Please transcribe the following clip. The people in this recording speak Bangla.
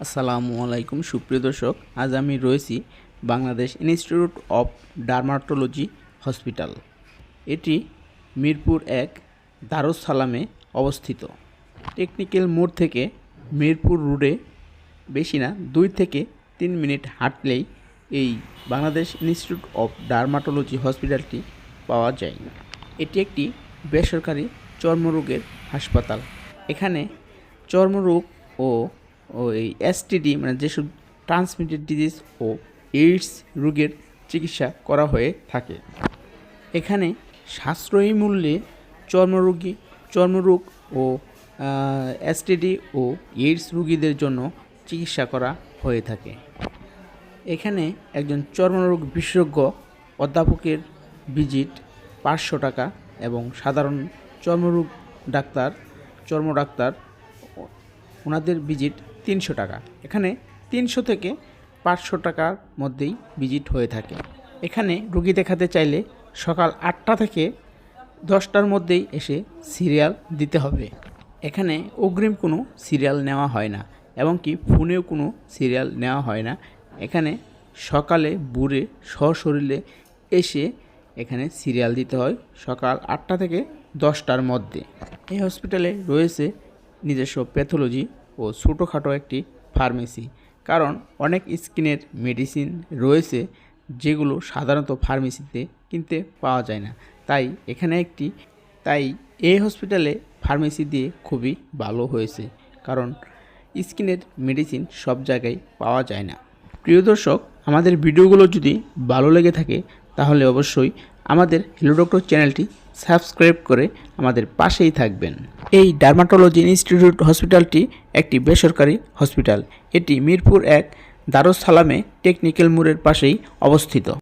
আসসালামু আলাইকুম, সুপ্রিয় দর্শক, আজ আমি রয়েছি Bangladesh institute of dermatology hospital. এটি মিরপুর এক দারুস সালামে অবস্থিত। টেকনিক্যাল মোড় থেকে মিরপুর রোডে বেশি না, দুই থেকে তিন মিনিট হাঁটলেই এই বাংলাদেশ ইনস্টিটিউট অফ ডার্মাটোলজি হসপিটালটি পাওয়া যায়। এটি একটি বেসরকারি চর্মরোগের হাসপাতাল। এখানে চর্মরোগ ও ও এই এসটিডি মানে যেসব ট্রান্সমিটেড ডিজিজ ও এইডস রোগের চিকিৎসা করা হয়ে থাকে। এখানে সাশ্রয়ী মূল্যে চর্মরোগী, চর্মরোগ ও এসটিডি ও এইডস রোগীদের জন্য চিকিৎসা করা হয়ে থাকে। এখানে একজন চর্মরোগ বিশেষজ্ঞ অধ্যাপকের ভিজিট পাঁচশো টাকা এবং সাধারণ চর্মরোগ ডাক্তার চর্ম ডাক্তার ওনাদের ভিজিট তিনশো টাকা। এখানে তিনশো থেকে পাঁচশো টাকার মধ্যেই ভিজিট হয়ে থাকে। এখানে রুগী দেখাতে চাইলে সকাল আটটা থেকে দশটার মধ্যেই এসে সিরিয়াল দিতে হবে। এখানে অগ্রিম কোনো সিরিয়াল নেওয়া হয় না এবং কি ফোনেও কোনো সিরিয়াল নেওয়া হয় না। এখানে সকালে বুড়ে সশরীরে এসে এখানে সিরিয়াল দিতে হয় সকাল আটটা থেকে দশটার মধ্যে। এই হসপিটালে রয়েছে নিজস্ব প্যাথোলজি ও ছোটোখাটো একটি ফার্মেসি। কারণ অনেক স্কিনের মেডিসিন রয়েছে যেগুলো সাধারণত ফার্মেসিতে কিনতে পাওয়া যায় না। তাই এখানে একটি, তাই এই হসপিটালে ফার্মেসি দিয়ে খুবই ভালো হয়েছে। কারণ স্কিনের মেডিসিন সব জায়গায় পাওয়া যায় না। প্রিয় দর্শক, আমাদের ভিডিওগুলো যদি ভালো লেগে থাকে, তাহলে অবশ্যই আমাদের হিলো ডক্টর চ্যানেলটি সাবস্ক্রাইব করে আমাদের পাশেই থাকবেন। এই ডার্মাটোলজি ইনস্টিটিউট হসপিটালটি একটি বেসরকারি হসপিটাল এটি মিরপুর এক দারুস সালামে টেকনিক্যাল মোড়ের পাশেই অবস্থিত।